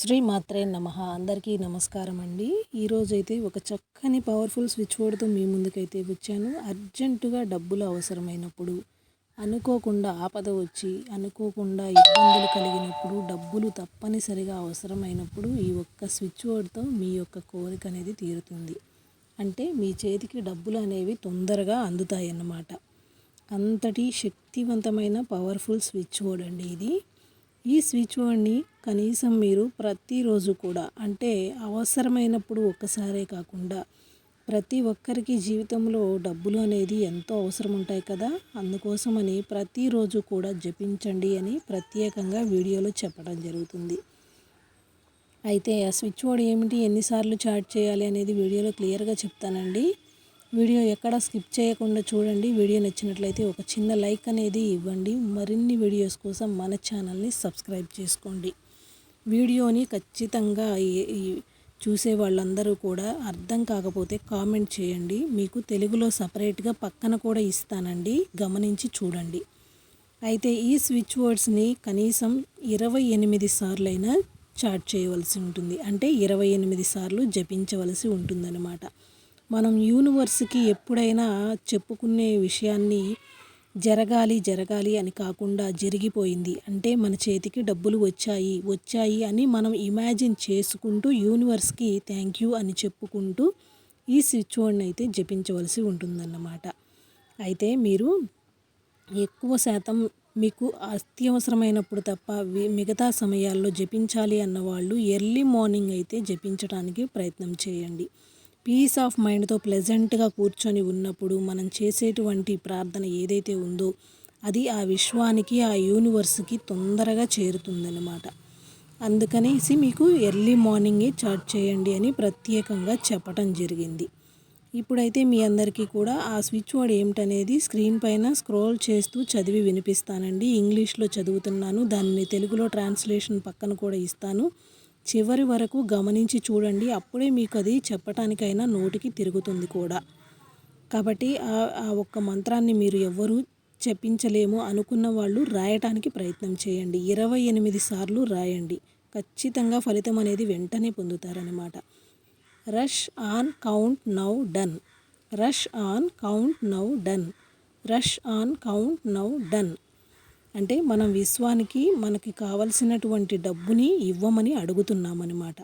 శ్రీ మాత్రే నమ. అందరికీ నమస్కారం అండి ఈరోజైతే ఒక చక్కని పవర్ఫుల్ స్విచ్ బోర్డ్తో మీ ముందుకైతే వచ్చాను. అర్జెంటుగా డబ్బులు అవసరమైనప్పుడు అనుకోకుండా ఆపద వచ్చి అనుకోకుండా ఇబ్బందులు కలిగినప్పుడు డబ్బులు తప్పనిసరిగా అవసరమైనప్పుడు ఈ ఒక్క స్విచ్ బోర్డ్తో మీ యొక్క కోరిక అనేది తీరుతుంది. అంటే మీ చేతికి డబ్బులు అనేవి తొందరగా అందుతాయి అన్నమాట అంతటి శక్తివంతమైన పవర్ఫుల్ స్విచ్ బోర్డ్ అండి ఇది. ఈ స్విచ్ బోర్డ్ని కనీసం మీరు ప్రతిరోజు కూడా అంటే అవసరమైనప్పుడు ఒక్కసారే కాకుండా ప్రతి ఒక్కరికి జీవితంలో డబ్బులు అనేది ఎంతో అవసరం ఉంటాయి కదా? అందుకోసమని ప్రతిరోజు కూడా జపించండి అని ప్రత్యేకంగా వీడియోలో చెప్పడం జరుగుతుంది. అయితే ఆ స్విచ్ బోర్డ్ ఏమిటి ఎన్నిసార్లు చార్జ్ చేయాలి అనేది వీడియోలో క్లియర్గా చెప్తానండి. వీడియో ఎక్కడ స్కిప్ చేయకుండా చూడండి. వీడియో నచ్చినట్లయితే ఒక చిన్న లైక్ అనేది ఇవ్వండి. మరిన్ని వీడియోస్ కోసం మన ఛానల్ని సబ్స్క్రైబ్ చేసుకోండి. వీడియోని ఖచ్చితంగా చూసే వాళ్ళందరూ కూడా అర్థం కాకపోతే కామెంట్ చేయండి. మీకు తెలుగులో సపరేట్గా పక్కన కూడా ఇస్తానండి. గమనించి చూడండి. అయితే ఈ స్విచ్ బోర్డ్స్ని కనీసం ఇరవై ఎనిమిది సార్లైనా చాట్ చేయవలసి ఉంటుంది. అంటే ఇరవై ఎనిమిది సార్లు జపించవలసి ఉంటుందన్నమాట. మనం యూనివర్స్కి ఎప్పుడైనా చెప్పుకునే విషయాన్ని జరగాలి జరగాలి అని కాకుండా జరిగిపోయింది. అంటే మన చేతికి డబ్బులు వచ్చాయి. వచ్చాయి అని మనం ఇమాజిన్ చేసుకుంటూ యూనివర్స్కి థ్యాంక్ యూ అని చెప్పుకుంటూ ఈ స్విచ్ అయితే జపించవలసి ఉంటుందన్నమాట. అయితే మీరు ఎక్కువ శాతం మీకు అత్యవసరమైనప్పుడు తప్ప మిగతా సమయాల్లో జపించాలి అన్నవాళ్ళు ఎర్లీ మార్నింగ్ అయితే జపించడానికి ప్రయత్నం చేయండి. పీస్ ఆఫ్ మైండ్తో ప్లెజెంట్గా కూర్చొని ఉన్నప్పుడు మనం చేసేటువంటి ప్రార్థన ఏదైతే ఉందో అది ఆ విశ్వానికి ఆ యూనివర్స్కి తొందరగా చేరుతుందన్నమాట. అందుకనేసి మీకు ఎర్లీ మార్నింగే చార్ట్ చేయండి అని ప్రత్యేకంగా చెప్పటం జరిగింది. ఇప్పుడైతే మీ అందరికీ కూడా ఆ స్విచ్ వర్డ్ ఏమిటనేది స్క్రీన్ పైన స్క్రోల్ చేస్తూ చదివి వినిపిస్తానండి. ఇంగ్లీష్లో చదువుతున్నాను. దాన్ని తెలుగులో ట్రాన్స్లేషన్ పక్కన కూడా ఇస్తాను. చివరి వరకు గమనించి చూడండి అప్పుడే మీకు అది చెప్పటానికైనా నోటికి తిరుగుతుంది కూడా. కాబట్టి ఆ ఒక్క మంత్రాన్ని మీరు ఎవ్వరూ చెప్పించలేము అనుకున్న వాళ్ళు రాయటానికి ప్రయత్నం చేయండి. ఇరవై ఎనిమిది సార్లు రాయండి. ఖచ్చితంగా ఫలితం అనేది వెంటనే పొందుతారనమాట rush on count now done. Rush on count now done. Rush on count now done. అంటే మనం విశ్వానికి మనకి కావలసినటువంటి డబ్బుని ఇవ్వమని అడుగుతున్నామన్నమాట.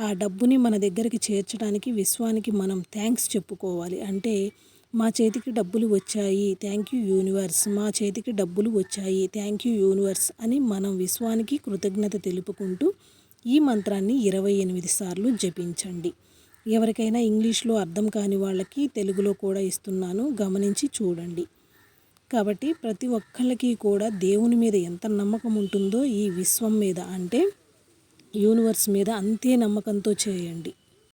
ఆ డబ్బుని మన దగ్గరికి చేర్చడానికి విశ్వానికి మనం థ్యాంక్స్ చెప్పుకోవాలి. అంటే మా చేతికి డబ్బులు వచ్చాయి థ్యాంక్ యూ యూనివర్స్ మా చేతికి డబ్బులు వచ్చాయి థ్యాంక్ యూ యూనివర్స్ అని మనం విశ్వానికి కృతజ్ఞత తెలుపుకుంటూ ఈ మంత్రాన్ని ఇరవై ఎనిమిది సార్లు జపించండి. ఎవరికైనా ఇంగ్లీష్లో అర్థం కాని వాళ్ళకి తెలుగులో కూడా ఇస్తున్నాను. గమనించి చూడండి. కాబట్టి ప్రతి ఒక్కళ్ళకి కూడా దేవుని మీద ఎంత నమ్మకం ఉంటుందో ఈ విశ్వం మీద అంటే యూనివర్స్ మీద అంతే నమ్మకంతో చేయండి.